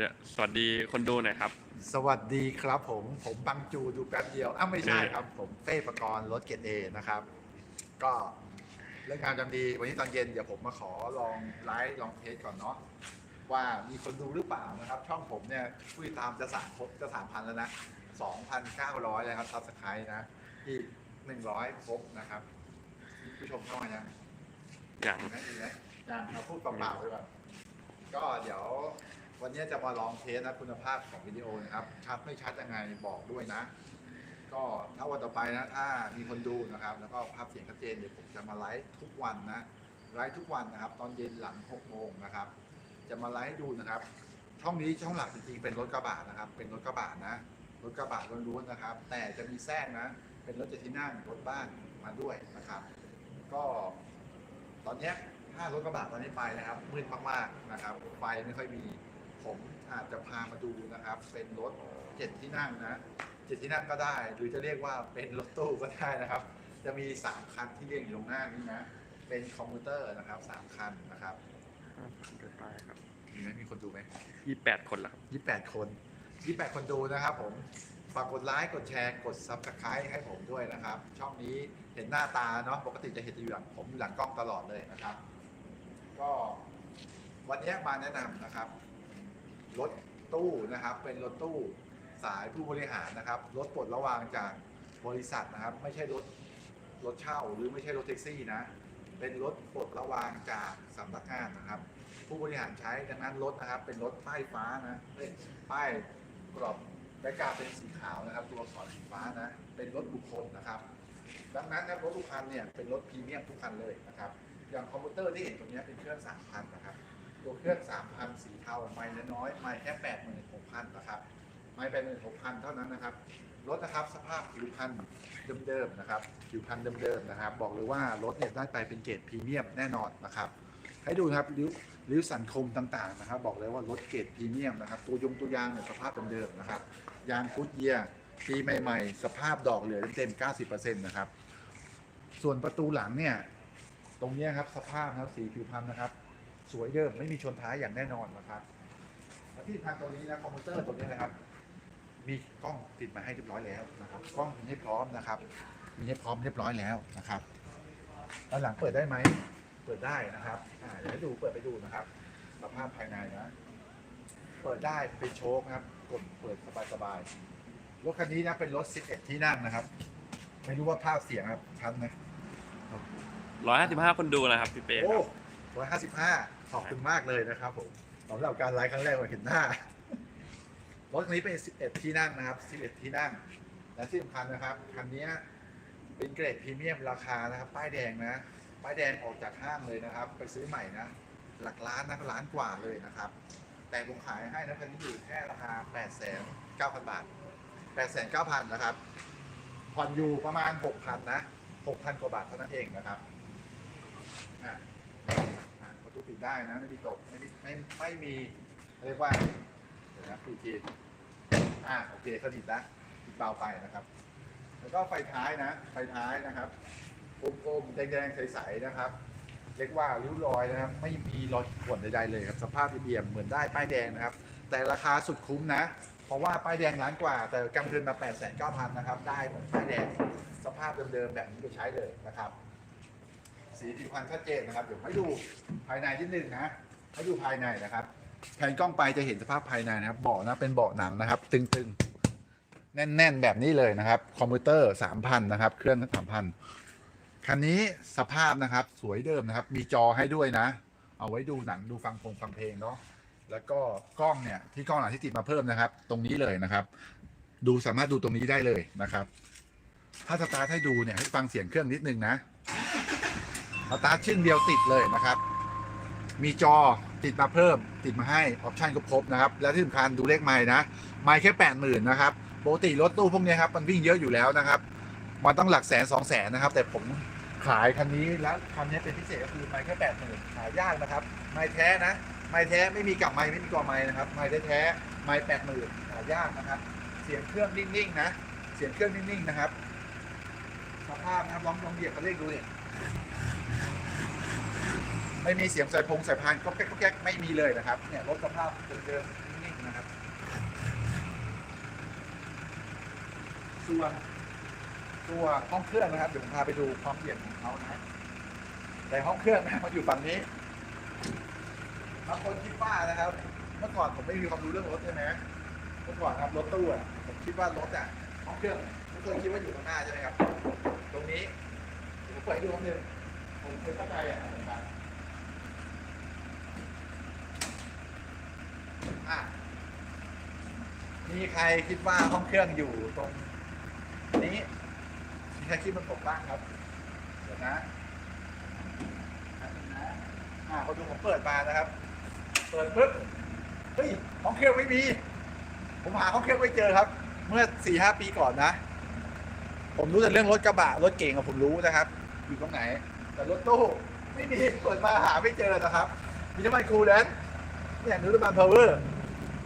ด้วยสวัสดีคนดูหน่อยครับ สวัสดีครับผมผมบังจูดูแป๊บเดียวอ้าวไม่ใช่ครับ ผมเป้ประกรณ์รถเกตเอนะครับ ก็เรื่องการจำดี วันนี้ตอนเย็นเดี๋ยวผมมาขอลองไลฟ์ลองเทสก่อนเนาะว่ามีคนดูหรือเปล่านะครับ ช่องผมเนี่ยผู้ติดตามจะสามครบจะสามพันแล้วนะสองพันเก้าร้อยเลยครับซับสไครต์นะอีกหนึ่งร้อยครบนะครับ ผู้ชมเข้ามายังอย่างดีไหมดีไหมยังเราพูดเปล่าๆไปก่อนก็เดี๋ยว วันนี้จะมาลองเทสนะคุณภาพของวิดีโอนะครับ ชัดไม่ชัดยังไงบอกด้วยนะ ก็ถ้าวันต่อไปนะ ถ้ามีคนดูนะครับ แล้วก็ภาพเสียงชัดเจนเดี๋ยวผมจะมาไลฟ์ทุกวันนะ ไลฟ์ทุกวันนะครับ ตอนเย็นหลัง6โมงนะครับ จะมาไลฟ์ดูนะครับ ช่องนี้ช่องหลักจริงๆเป็นรถกระบะนะครับ เป็นรถกระบะนะ รถกระบะล้วนๆนะครับ แต่จะมีแทรกนะ เป็นรถเจ็ดที่นั่งรถบ้านมาด้วยนะครับ ก็ตอนนี้ถ้ารถกระบะตอนนี้ไปนะครับมืดมากๆนะครับ ไฟไม่ค่อยมี ผมอาจจะพามาดูนะครับ เป็นรถเจ็ดที่นั่งนะเจ็ดที่นั่งก็ได้ หรือจะเรียกว่าเป็นรถตู้ก็ได้นะครับ จะมีสามคันที่เรียงอยู่ตรงหน้านี้นะ เป็นคอมพิวเตอร์นะครับสามคันนะครับเดินไปครับมีไหมมีคนดูไหมยี่แปดคนแล้วครับยี่แปดคนยี่แปดคนดูนะครับผมฝากกดไลค์กดแชร์กด subscribe ให้ผมด้วยนะครับ ช่องนี้เห็นหน้าตาเนาะปกติจะเห็นอยู่หลังผมอยู่หลังกล้องตลอดเลยนะครับ ก็วันนี้มาแนะนำนะครับ รถตู้นะครับ เป็นรถตู้สายผู้บริหารนะครับ รถปลดระวางจากบริษัทนะครับ ไม่ใช่รถรถเช่าหรือไม่ใช่รถแท็กซี่นะ เป็นรถปลดระวางจากสำนักงานนะครับ ผู้บริหารใช้ดังนั้นรถนะครับ เป็นรถป้ายฟ้านะป้ายกรอบแบ็กกาเป็นสีขาวนะครับ ตัวอักษรสีฟ้านะ เป็นรถบุคคลนะครับ ดังนั้นนะรถทุกคันเนี่ยเป็นรถพรีเมียมทุกคันเลยนะครับ อย่างคอมพิวเตอร์ที่เห็นตรงนี้เป็นเครื่อง3,000นะครับ ตัวเครื่อง 3,000สีเทาไม่น้อยไม่แค่ 86,000นะครับไม่86,000 เท่านั้นนะครับรถนะครับสภาพผิวพรรณเดิมๆนะครับผิวพรรณเดิมๆนะครับ บอกเลยว่ารถเนี่ยได้ไปเป็นเกรดพรีเมียมแน่นอนนะครับให้ดูครับริ้วริ้วสันคมต่างๆนะครับ บอกเลยว่ารถเกรดพรีเมียมนะครับ ตัวยงตัวยางเนี่ยสภาพเดิมๆนะครับยางฟุตเยียร์ปีใหม่ๆ สภาพดอกเหลือเต็มๆ90%นะครับส่วนประตูหลังเนี่ยตรงเนี้ยครับสภาพครับสีผิวพรรณนะครับ สวยเดิมไม่มีชนท้ายอย่างแน่นอนนะครับและที่สำคัญตรงนี้นะคอมพิวเตอร์ตัวนี้นะครับ มีกล้องติดมาให้เรียบร้อยแล้วนะครับ กล้องมีให้พร้อมนะครับ มีให้พร้อมเรียบร้อยแล้วนะครับด้านหลังเปิดได้ไหมเปิดได้นะครับอ่าเดี๋ยวให้ดูเปิดไปดูนะครับสภาพภายในนะเปิดได้เป็นโชคนะครับกดเปิดสบายๆรถคันนี้นะเป็นรถ 11 ที่นั่งนะครับ ไม่รู้ว่าภาพเสียงครับชัดไหมร้อยห้าสิบห้าคนดูนะครับพี่เป้คโอ้รับร้อยห้าสิบห้า ขอบคุณมากเลยนะครับผมสำหรับการไลฟ์ครั้งแรกมาเห็นหน้ารถคันนี้เป็น 11 ที่นั่งนะครับ 11 ที่นั่ง และที่สำคัญนะครับคันนี้เป็นเกรดพรีเมียมราคานะครับ ป้ายแดงนะ ป้ายแดงออกจากห้างเลยนะครับ ไปซื้อใหม่นะ หลักล้านนะล้านกว่าเลยนะครับ แต่ผมขายให้นะคันนี้อยู่แค่ราคา 8 9 0 0 0 บาท 8 9 0 0 0 นะครับ ผ่อนอยู่ประมาณ 6,000 นะ 6,000 กว่าบาทเท่านั้นเองนะครับ อะอะประตูปิดได้นะไม่มีตกไม่มีไม่ไม่มีเรียกว่าเดี๋ยวนะอีกทีอ่าโอเคสนิทล้วปิดเบาไปนะครับ แล้วก็ไฟท้ายนะ ไฟท้ายนะครับกลมๆแดงๆใสๆนะครับ เรียกว่าริ้วรอยนะครับ ไม่มีรอยข่วนใดๆเลยครับสภาพเอี่ยมเหมือนได้ป้ายแดงนะครับ แต่ราคาสุดคุ้มนะ เพราะว่าป้ายแดงล้านกว่า แต่กำเงินมา8 9 0 0 0นะครับ ได้เหมือนป้ายแดงสภาพเดิมๆแบบนี้ไปใช้เลยนะครับ สีผิวพรรณชัดเจนนะครับเดี๋ยวให้ดูภายในนิดนึงนะให้ดูภายในนะครับแผนกล้องไปจะเห็นสภาพภายในนะครับเบาะนะเป็นเบาะหนังนะครับ ตึงๆ แน่นๆ แบบนี้เลยนะครับ คอมพิวเตอร์3,000นะครับ เครื่อง3,000คันนี้สภาพนะครับสวยเดิมนะครับ มีจอให้ด้วยนะ เอาไว้ดูหนังดูฟังพงฟังเพลงเนาะแล้วก็กล้องเนี่ยที่กล้องหลังที่ติดมาเพิ่มนะครับ ตรงนี้เลยนะครับ ดูสามารถดูตรงนี้ได้เลยนะครับ ถ้าสตาร์ทให้ดูเนี่ยให้ฟังเสียงเครื่องนิดนึงนะ สตาร์ทชึ่งเดียวติดเลยนะครับ มีจอติดมาเพิ่ม ติดมาให้ออปชันก็ครบนะครับ และที่สำคัญดูเลขไม้นะไม้แค่แปดหมื่นนะครับปกติรถตู้พวกเนี้ยครับมันวิ่งเยอะอยู่แล้วนะครับ มันต้องหลักแสนสองแสนนะครับ แต่ผมขายคันนี้แล้วคันนี้เป็นพิเศษก็คือไม้แค่แปดหมื่นหายากนะครับ ไม้แท้นะ ไม้แท้ไม่มีกับไม้ไม่มีกอไม้นะครับ ไม้แท้ไม้แปดหมื่นหายากนะครับ เสียงเครื่องนิ่งๆนะ เสียงเครื่องนิ่งๆนะครับสภาพนะครับลองลองเหยียบคันเร่งดูเนี่ย ไม่มีเสียงใส่พงใส่พานก็แก๊กแก๊กไม่มีเลยนะครับเนี่ยรถสภาพเดิมๆนิ่งๆนะครับส่วนตัวห้องเครื่องนะครับเดี๋ยวผมพาไปดูความเปลี่ยนของเขานะแต่ห้องเครื่องนะมันอยู่ฝั่งนี้บางคนคิดว่านะครับ เมื่อก่อนผมไม่มีความรู้เรื่องรถใช่ไหมเมื่อก่อนครับรถตู้ผมคิดว่ารถอะห้องเครื่องทุกคนคิดว่าอยู่ข้างหน้าใช่ไหมครับ ตรงนี้ผมเปิดดูครั้งหนึ่งผมเคยเข้าใจอะเหมือนกัน มีใครคิดว่าห้องเครื่องอยู่ตรงนี้มีใครคิดมันตกบ้างครับ เดี๋ยวนะอ่าพอดูผมเปิดมานะครับ เปิดปุ๊บเฮ้ยห้องเครื่องไม่มี ผมหาห้องเครื่องไม่เจอครับ เมื่อสี่ห้าปีก่อนนะ ผมรู้แต่เรื่องรถกระบะรถเก่งอะผมรู้นะครับ อยู่ตรงไหน แต่รถตู้ไม่มีเปิดมาหาไม่เจอนะครับ มีน้ำมันคูลแลนด์เนี่ยนูน้ำมันพาวเวอร์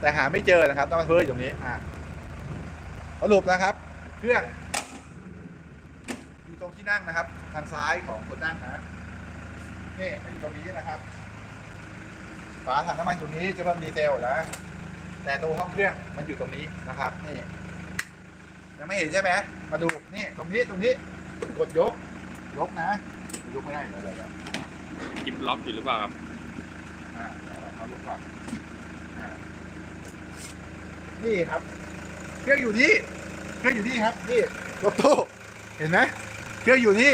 แต่หาไม่เจอนะครับน้ำมันพาวเวอร์อยู่ตรงนี้อะสรุปนะครับ เครื่องอยู่ตรงที่นั่งนะครับ ทางซ้ายของคนนั่งนะนี่มันอยู่ตรงนี้นะครับฝาถังน้ำมันตรงนี้จะเป็นดีเซลนะแต่ตัวห้องเครื่องมันอยู่ตรงนี้นะครับนี่ยังไม่เห็นใช่ไหมมาดูนี่ตรงนี้ตรงนี้กดยก ยกนะยกไม่ได้เลยเลยอะกิบล็อกอยู่หรือเปล่าครับอ่าเอาลูกก่อนอ่า นี่ครับ เครื่องอยู่นี่ เครื่องอยู่นี่ครับ นี่รถตู้เห็นไหมเครื่องอยู่นี่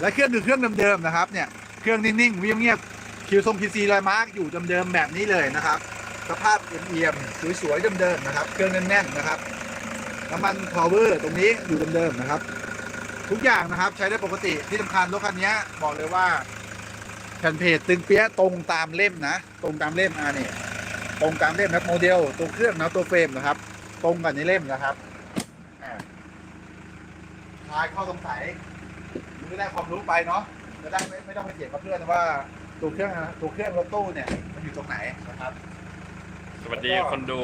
และเครื่องคือเครื่องเดิมๆนะครับ เนี่ย เครื่องนิ่งๆเงียบๆคิวทรงพีซีลอยมาร์กอยู่เดิมๆแบบนี้เลยนะครับ สภาพเอียมๆสวยๆเดิมๆนะครับ เครื่องแน่นๆนะครับ น้ำมันพาวเวอร์ตรงนี้อยู่เดิมๆนะครับ ทุกอย่างนะครับใช้ได้ปกติที่สำคัญรถคันนี้บอกเลยว่าแผ่นเพจตึงเปี้ยตรงตามเล่มนะ ตรงตามเล่มอ่านี่ย ตรงตามเล่มนะครับโมเดลตัวเครื่องนะตัวเฟรมนะครับ ตรงกันในเล่มนะครับอ่าทายข้อสงสัยคุณก็ได้ความรู้ไปเนาะจะได้ไม่ไม่ต้องไปเถียงกับเพื่อนว่าตัวเครื่องตัวเครื่องรถตู้เนี่ยมันอยู่ตรงไหนนะครับ สวัสดีแล้วก็คนดู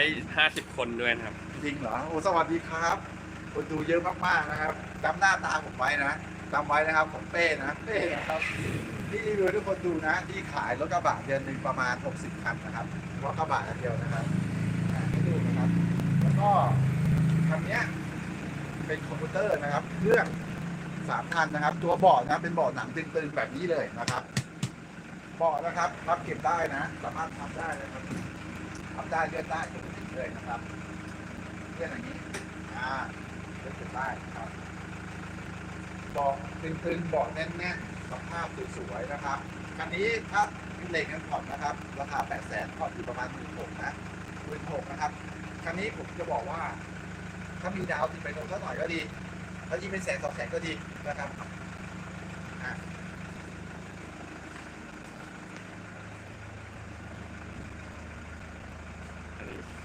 250 คนด้วยนะครับ จริงเหรอโอ้สวัสดีครับ คนดูเยอะมากๆนะครับจำหน้าตาผมไว้นะ จำไว้นะครับผมเป้นะเป้นะครับที่รีวิวให้ทุกคนดูนะที่ขายรถกระบะเดือนหนึ่งประมาณ 60 คันนะครับรถกระบะอันเดียวนะครับอ่าให้ดูนะครับ แล้วก็คันนี้เป็นคอมพิวเตอร์นะครับเครื่องสามคันนะครับ ตัวเบาะนะเป็นเบาะหนังตึงๆแบบนี้เลยนะครับเบาะนะครับพับเก็บได้นะสามารถทำได้นะครับทำได้เลื่อนได้เลยนะครับเลื่อนอย่างนี้อ่าเลื่อนได้ครับ บาะตึงๆเบาะแน่นๆสภาพสวยๆนะครับคันนี้ถ้าเป็นเหล็กกันผ่อนนะครับ ราคา8 0 0แสนผ่อนอยู่ประมาณหมื่นหกนะหมื่นหกนะครับคันนี้ผมจะบอกว่า ถ้ามีดาวติดไปตรงสักหน่อยก็ดีถ้ายิ่งเป็นแสนสองแสนก็ดีนะครับอะ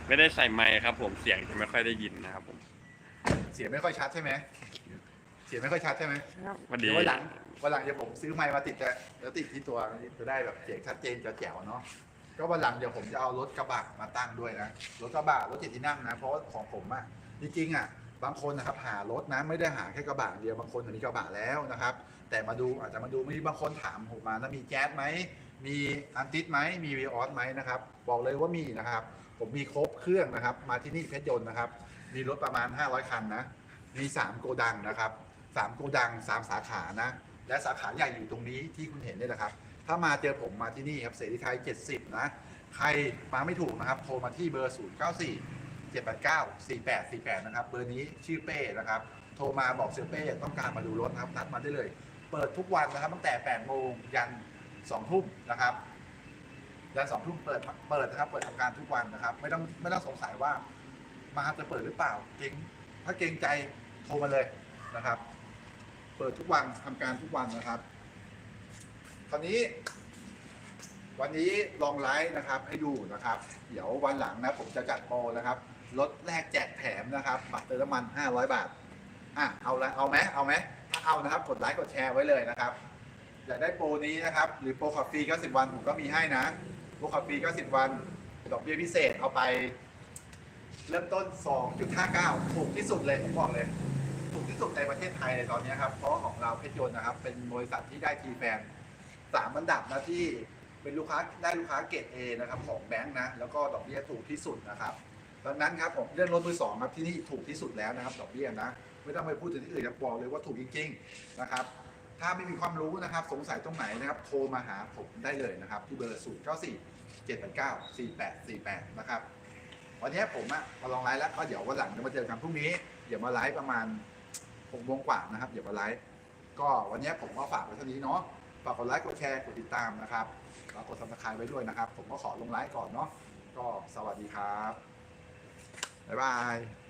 ไม่ได้ใส่ไมค์ครับ ผมเสียงจะไม่ค่อยได้ยินนะครับผม เสียงไม่ค่อยชัดใช่ไหม เสียงไม่ค่อยชัดใช่ไหมพอดีเดี๋ยววันหลังวันหลังเดี๋ยวผมซื้อไมค์มาติดจะแล้วติดที่ตัวจะได้แบบเสียงชัดเจนแจ๋วๆเนาะก็วันหลังเดี๋ยวผมจะเอารถกระบะมาตั้งด้วยนะรถกระบะรถเจ็ดที่นั่งนะ เพราะว่าของผมอะจริงๆอะบางคนนะครับหารถนะไม่ได้หาแค่กระบะเดียวบางคนมีกระบะแล้วนะครับ แต่มาดูอาจจะมาดูมีบางคนถามผมมานะมีแจ๊สไหมมีอันติสไหมมีวีออสไหมนะครับ บอกเลยว่ามีนะครับ ผมมีครบเครื่องนะครับ มาที่นี่เพชรยนต์นะครับ มีรถประมาณ 500 คันนะ มี 3 โกดังนะครับ 3โกดัง3สาขานะ และสาขาใหญ่อยู่ตรงนี้ที่คุณเห็นนี่แหละครับ ถ้ามาเจอผมมาที่นี่ครับเสรีไทย 70 นะ ใครมาไม่ถูกนะครับ โทรมาที่เบอร์ 094 789 4848 นะครับ เบอร์นี้ชื่อเป้นะครับ โทรมาบอกเซลเป้ต้องการมาดูรถนะครับนัดมาได้เลย เปิดทุกวันนะครับ ตั้งแต่ 8 โมงยัน 2 ทุ่มนะครับยันสองทุ่มเปิดเปิดนะครับ เปิดทำการทุกวันนะครับ ไม่ต้องไม่ต้องสงสัยว่ามาจะเปิดหรือเปล่าเกรงถ้าเกรงใจโทรมาเลยนะครับ เปิดทุกวันทำการทุกวันนะครับ คราวนี้ วันนี้ลองไลฟ์นะครับ ให้ดูนะครับ เดี๋ยววันหลังนะ ผมจะจัดโปรนะครับลดแลกแจกแถมนะครับบัตรเติมน้ำมัน 500 บาทอะเอาละเอาไหมเอาไหมถ้าเอานะครับ กดไลค์กดแชร์ไว้เลยนะครับอยากได้โปรนี้นะครับ หรือโปรขับฟรี90 วันผมก็มีให้นะโปรขับฟรี90 วันดอกเบี้ยพิเศษเอาไป เริ่มต้น 2.59ถูกที่สุดเลยผมบอกเลย ที่สุดในประเทศไทยเลยตอนนี้ครับ เพราะของเราเพชรยนต์นะครับ เป็นบริษัทที่ได้ทีแฟนสามอันดับนะที่เป็นลูกค้าได้ลูกค้าเกรด A นะครับของแบงค์นะ แล้วก็ดอกเบี้ยถูกที่สุดนะครับดังนั้นครับผมเรื่องรถมือสองครับที่นี่ถูกที่สุดแล้วนะครับดอกเบี้ยนะไม่ต้องไปพูดถึงที่อื่นครับบอกเลยว่าถูกจริงๆนะครับ ถ้าไม่มีความรู้นะครับ สงสัยตรงไหนนะครับ โทรมาหาผมได้เลยนะครับ ที่เบอร์ 0 9 4 7 8 9 4 8 4 8 นะครับ วันนี้ผมอะมาลองไลฟ์แล้วก็เดี๋ยววันหลังจะมาเจอกันพรุ่งนี้ เดี๋ยวมาไลฟ์ประมาณ 6โมงกว่านะครับเดี๋ยวมาไลฟ์ก็วันนี้ผมก็ฝากไว้เท่านี้เนาะฝากกดไลค์กดแชร์กดติดตามนะครับแล้วกดซับสไครต์ไว้ด้วยนะครับ ผมก็ขอลงไลฟ์ก่อนเนาะก็สวัสดีครับบ๊ายบาย